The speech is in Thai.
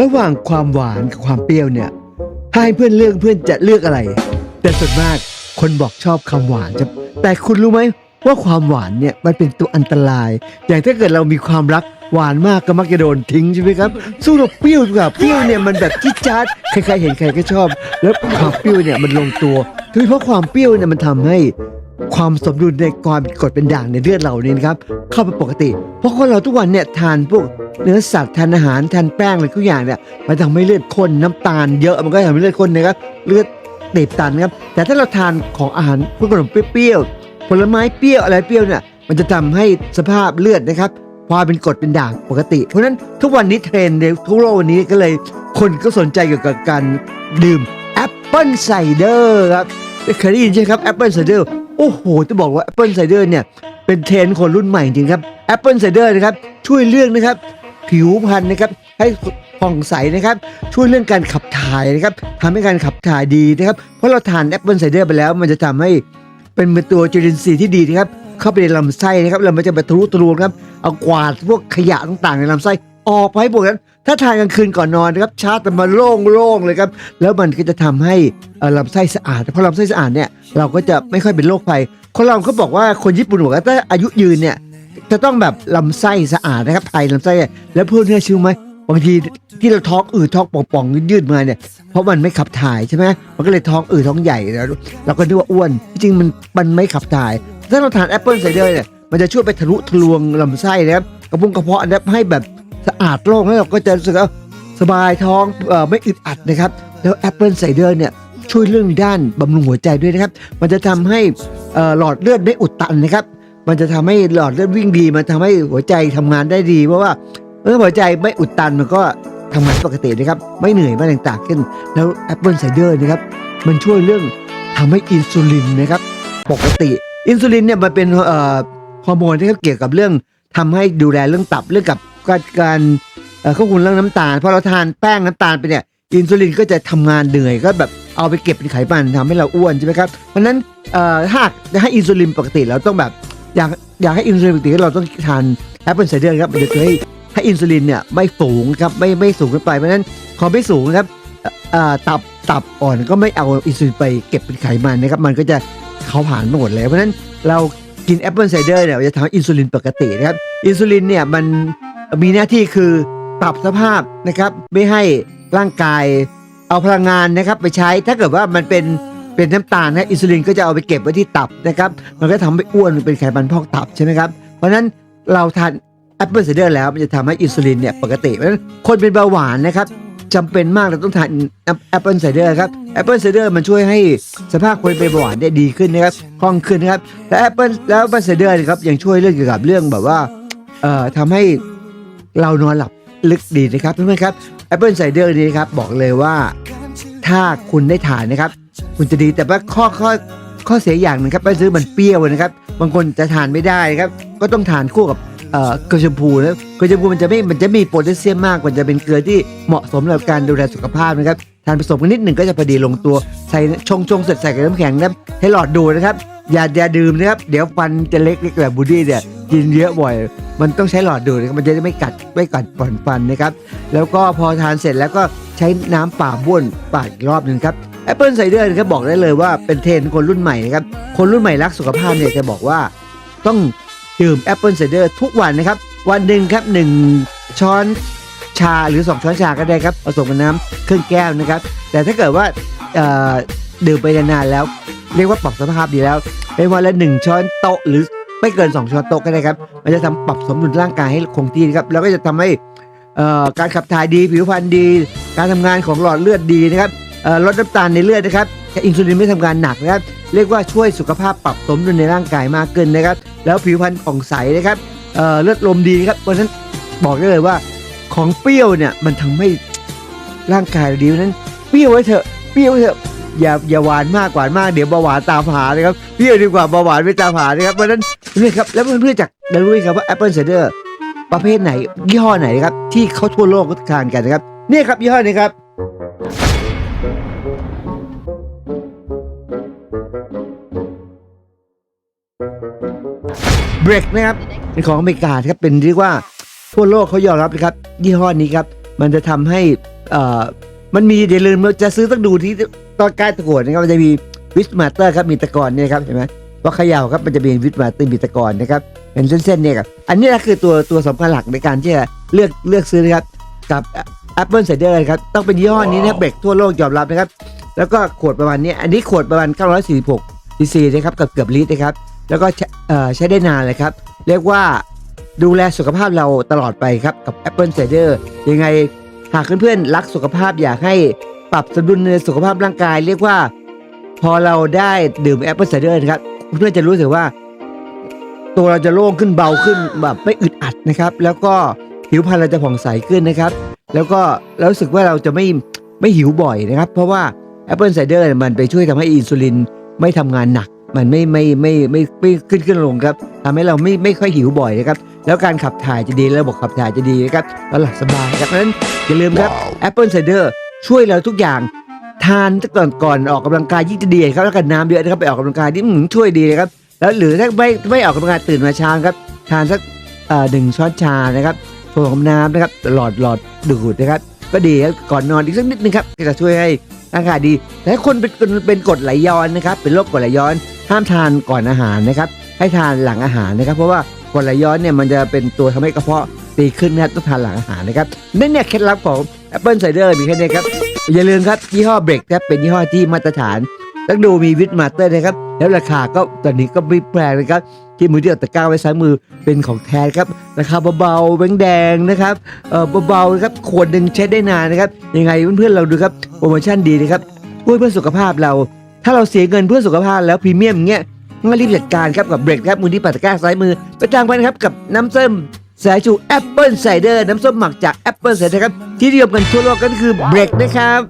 ระหว่างความหวานกับความเปรี้ยวเนี่ย ถ้าให้เพื่อนเลือกเพื่อนจะเลือกอะไร แต่ส่วนมากคนบอกชอบคำหวานจะแต่คุณรู้ไหมว่าความหวานเนี่ยมันเป็นตัวอันตราย อย่างถ้าเกิดเรามีความรักหวานมากก็มักจะโดนทิ้งใช่ไหมครับ สู้กับเปรี้ยวดีกว่าเปรี้ยวเนี่ยมันแบบจิ๊ดจ๊าดใครๆเห็นใครก็ชอบ แล้วความเปรี้ยวเนี่ยมันลงตัวโดยเฉพาะความเปรี้ยวเนี่ยมันทำให้ ความสมดุลในความกรดเป็นด่างในเลือดเราเนี่ยนะครับเข้าไปปกติ เพราะคนเราทุกวันเนี่ยทานพวกเนื้อสัตว์ทานอาหารทานแป้งอะไรทุกอย่างเนี่ยมันทำให้เลือดข้นน้ำตาลเยอะมันก็ทำให้เลือดข้นนะครับเลือดตีบตันนะครับแต่ถ้าเราทานของอาหารพวกขนมเปรี้ยวผลไม้เปรี้ยวอะไรเปรี้ยวเนี่ยมันจะทำให้สภาพเลือดนะครับความเป็นกรดเป็นด่างปกติ เพราะนั้นทุกวันนี้เทรนด์ในทั่วโลกวันนี้ก็เลย คนก็สนใจเกี่ยวกับการดื่มแอปเปิลไซเดอร์ครับเคยได้ยินใช่ไหมครับแอปเปิลไซเดอร์ โอ้โห จะบอกว่าแอปเปิลไซเดอร์เนี่ย เป็นเทรนด์คนรุ่นใหม่จริงครับแอปเปิลไซเดอร์นะครับ ช่วยเรื่องนะครับ ผิวพรรณนะครับ ให้ผ่องใสนะครับ ช่วยเรื่องการขับถ่ายนะครับทำให้การขับถ่ายดีนะครับ เพราะเราทานแอปเปิลไซเดอร์ไปแล้ว มันจะทำให้เป็นตัวจุลินทรีย์ที่ดีนะครับเข้าไปในลำไส้นะครับแล้วมันจะไปทะลุทะลวงครับ เอากวาดพวกขยะต่างๆในลำไส้ออกไปให้หมดนั้น ถ้าทานกลางคืนก่อนนอนนะครับชาร์จมันโล่งๆเลยครับ แล้วมันก็จะทำให้ลำไส้สะอาดเพราะลำไส้สะอาดเนี่ยเราก็จะไม่ค่อยเป็นโรคภัยคนเราเขาบอกว่าคนญี่ปุ่นบอกว่าถ้าอายุยืนเนี่ยจะต้องแบบลำไส้สะอาดนะครับภายลำไส้แล้วเพื่อนเนื้อชื่อไหมบางทีที่เราท้องอืดท้องป่องๆยืดมาเนี่ยเพราะมันไม่ขับถ่ายใช่ไหมมันก็เลยท้องอืดท้องใหญ่แล้วเราก็นึกว่าอ้วน จริงมันมันไม่ขับถ่าย ถ้าเราทานแอปเปิลไซเดอร์เนี่ยมันจะช่วยไปทะลุทะลวงลำไส้นะครับกระพุ้งกระเพาะนะให้แบบ สะอาดโล่งแล้วเราก็จะรู้สึกว่าสบายท้องเอ่อไม่อึดอัดนะครับ แล้วแอปเปิลไซเดอร์เนี่ยช่วยเรื่องด้านบำรุงหัวใจด้วยนะครับ มันจะทำให้หลอดเลือดไม่อุดตันนะครับ มันจะทำให้หลอดเลือดวิ่งดี มันทำให้หัวใจทำงานได้ดี เพราะว่าเมื่อหัวใจไม่อุดตันมันก็ทำงานปกตินะครับ ไม่เหนื่อยไม่ต่างๆขึ้น แล้วแอปเปิลไซเดอร์นะครับ มันช่วยเรื่องทำให้อินซูลินนะครับ ปกติ อินซูลินเนี่ยมันเป็นฮอร์โมนที่เกี่ยวกับเรื่อง ทำให้ดูแลเรื่องตับเรื่องกับการการเอ่อควบคุมเรื่องน้ำตาลพอเราทานแป้งน้ำตาลไปเนี่ยอินซูลินก็จะทำงานเหนื่อยก็แบบเอาไปเก็บเป็นไขมันทำให้เราอ้วนใช่ไหมครับเพราะนั้นถ้าให้อินซูลินปกติเราต้องแบบอยากอยากให้อินซูลินปกติเราต้องทานแอปเปิลไซเดอร์ครับมันจะช่วยให้ให้อินซูลินเนี่ยไม่สูงครับไม่ไม่สูงเกินไปเพราะนั้นพอไม่สูงครับตับตับอ่อนก็ไม่เอาอินซูลินไปเก็บเป็นไขมันนะครับมันก็จะเขาผ่านหมดแล้วเพราะนั้นเรา กินแอปเปิลไซเดอร์เนี่ยจะทำให้อินซูลินปกตินะครับ อินซูลินเนี่ยมันมีหน้าที่คือปรับสภาพนะครับ ไม่ให้ร่างกายเอาพลังงานนะครับไปใช้ถ้าเกิดว่ามันเป็นเป็นน้ำตาลนะอินซูลินก็จะเอาไปเก็บไว้ที่ตับนะครับมันก็ทำให้อ้วนเป็นไขมันพอกตับใช่ไหมครับเพราะฉะนั้นเราทานแอปเปิลไซเดอร์แล้วมันจะทำให้อินซูลินเนี่ยปกติเพราะฉะนั้นคนเป็นเบาหวานนะครับ จำเป็นมากเราต้องทานแอปเปิลไซเดอร์ครับแอปเปิลไซเดอร์มันช่วยให้สภาพคนเป็นเบาหวานได้ดีขึ้นนะครับคล่องขึ้นนะครับและแอปเปิลแล้วแอปเปิลไซเดอร์นะครับยังช่วยเรื่องเกี่ยวกับเรื่องแบบว่าเอ่อทำให้เรานอนหลับลึกดีนะครับเพื่อนๆครับแอปเปิลไซเดอร์นี้นะครับบอกเลยว่าถ้าคุณได้ทานนะครับ คุณจะดีแต่ว่าข้อข้อข้อเสียอย่างหนึ่งครับไปซื้อมันเปรี้ยวนะครับ บางคนจะทานไม่ได้ครับ ก็ต้องทานคู่กับ เอ่อเกลือชมพูนะเกลือชมพูมันจะไม่มันจะมีโพแทสเซียมมากมันจะเป็นเกลือที่เหมาะสมสำหรับการดูแลสุขภาพนะครับทานผสมกันนิดหนึ่งก็จะพอดีลงตัวใส่ชงชงเสร็จใส่กับน้ำแข็งนะให้หลอดดูนะครับอย่าอย่าดื่มนะครับเดี๋ยวฟันจะเล็กๆแบบบูดี้เนี่ยกินเยอะบ่อย มันต้องใช้หลอดดูดนะครับมันจะได้ไม่กัดไม่กัดผ่อนฟันนะครับแล้วก็พอทานเสร็จแล้วก็ใช้น้ำเปล่าบ้วนปากอีกรอบหนึ่งครับแอปเปิลไซเดอร์นะครับบอกได้เลยว่าเป็นเทรนด์คนรุ่นใหม่นะครับคนรุ่นใหม่รักสุขภาพเนี่ยจะบอกว่าต้อง ดื่มแอปเปิลไซเดอร์ทุกวันนะครับ วันหนึ่งครับหนึ่งช้อนชาหรือ 2 ช้อนชาก็ได้ครับผสมกับน้ำครึ่งแก้วนะครับ แต่ถ้าเกิดว่าดื่มไปนานๆแล้ว เรียกว่าปรับสภาพดีแล้วเป็นวันละหนึ่งช้อนโต๊ะหรือไม่เกิน 2 ช้อนโต๊ะก็ได้ครับ มันจะทำปรับสมดุลร่างกายให้คงที่นะครับ แล้วก็จะทำให้การขับถ่ายดีผิวพรรณดี การทำงานของหลอดเลือดดีนะครับลดน้ำตาลในเลือดนะครับอินซูลินไม่ทำงานหนักนะครับ เรียกว่าช่วยสุขภาพปรับสมดุลในร่างกายมากขึ้นนะครับ แล้วผิวพรรณผ่องใสนะครับเอ่อเลือดลมดีนะครับเพราะฉะนั้นบอกได้เลยว่าของเปรี้ยวเนี่ยมันทำให้ร่างกายดีเพราะฉะนั้นเปรี้ยวไว้เถอะเปรี้ยวไว้เถอะอย่าอย่าหวานมากหวานมากเดี๋ยวเบาหวานตามหานะครับเปรี้ยวดีกว่าเบาหวานไม่ตามหานะครับเพราะฉะนั้นนี่ครับแล้วเพื่อนๆจากเรารู้ไหมครับว่าแอปเปิลไซเดอร์ประเภทไหนยี่ห้อไหนครับที่เขาทั่วโลกก็ทานกันนะครับนี่ครับยี่ห้อนี้ครับ บรกนะครับเป็นของอเมริกาครับเป็นเรียกว่าทั่วโลกเขายอมรับนะครับยี่ห้อนี้ครับ มันจะทำให้เอ่อมันมีอย่าลืมจะซื้อต้องดูที่ตอนใกล้ตะกรวดนะครับมันจะมีวิสมาเตอร์ครับมีตะกอนเนี่ยครับเห็นไหมพอเขย่าครับมันจะมีวิสมาเตอร์มีตะกอนนะครับเป็นเส้นๆเนี่ยครับอันนี้แหละคือตัวตัวสำคัญหลักในการที่จะเลือกเลือกซื้อนะครับกับ Apple Cider ครับต้องเป็นยี่ห้อนี้นะเบรกทั่วโลกยอมรับนะครับ แล้วก็ขวดประมาณนี้ อันนี้ขวดประมาณ 946ซีซีนะครับกับเกือบลิตรนะครับ แล้วก็ใช้ได้นานเลยครับ เรียกว่าดูแลสุขภาพเราตลอดไปครับ กับ Apple Cider ยังไงหากเพื่อนๆรักสุขภาพอยากให้ปรับสมดุลในสุขภาพร่างกาย เรียกว่า พอเราได้ดื่ม Apple Cider นะครับ เพื่อนๆจะรู้สึกว่า ตัวเราจะโล่งขึ้นเบาขึ้นแบบไม่อึดอัดนะครับ แล้วก็ผิวพรรณเราจะผ่องใสขึ้นนะครับ แล้วก็เรารู้สึกว่าเราจะไม่ไม่หิวบ่อยนะครับ เพราะว่า Apple Cider เนี่ยมันไปช่วยทำให้อินซูลินไม่ทำงานหนัก มันไม่ไม่ไม่ไม่ไม่ไม่ขึ้นขึ้นลงครับทำให้เราไม่ไม่ค่อยหิวบ่อยนะครับ แล้วการขับถ่ายจะดีระบบขับถ่ายจะดีนะครับแล้วหลับสบายครับเพราะฉะนั้นอย่าลืมครับ Apple Cider ช่วยเราทุกอย่างทานก่อนก่อนออกกำลังกายยิ่งจะดีครับแล้วกันน้ำเยอะนะครับไปออกกำลังกายที่อื้อหือช่วยดีเลยครับ แล้วหรือถ้าไม่ไม่ออกกำลังกายตื่นมาเช้าครับทานสักเอ่อหนึ่งช้อนชานะครับผสมน้ำนะครับหลอดหลอดดูดนะครับ ก็ดีครับก่อนนอนอีกสักนิดนึงครับก็จะช่วยให้ ร่ากายดีแต่คนเป็นคนเป็นกรดไหลย้อนนะครับ เป็นโรคกรดไหลย้อน ห้ามทานก่อนอาหารนะครับ ให้ทานหลังอาหารนะครับ เพราะว่ากรดไหลย้อนเนี่ยมันจะเป็นตัวทำให้กระเพาะตีขึ้นนะครับต้องทานหลังอาหารนะครับนั่นเนี่ยเคล็ดลับของ Apple Cider มีแค่นี้ครับอย่าลืมครับยี่ห้อเบรกครับเป็นยี่ห้อที่มาตรฐานต้องดูมีวิทมาเตอร์นะครับ แล้วราคาก็ตอนนี้ก็ไม่แพงนะครับ ที่มือที่เอาตะกร้าไว้ซ้ายมือเป็นของแท้ครับราคาเบาๆแบงแดงนะครับเออเบาๆนะครับขวดหนึ่งใช้ได้นานนะครับยังไงเพื่อนๆเราดูครับโปรโมชั่นดีนะครับช่วยเพื่อสุขภาพเรา ถ้าเราเสียเงินเพื่อสุขภาพแล้วพรีเมียมเงี้ยงั้นรีบจัดการครับกับเบรกครับมือที่ปัดตะกร้าซ้ายมือไปจ้างไปนครับกับน้ำส้มสายชูแอปเปิลไซเดอร์น้ำส้มหมักจากแอปเปิลไซเดอร์ครับที่นิยมกันทั่วโลกก็คือเบรกนะครับ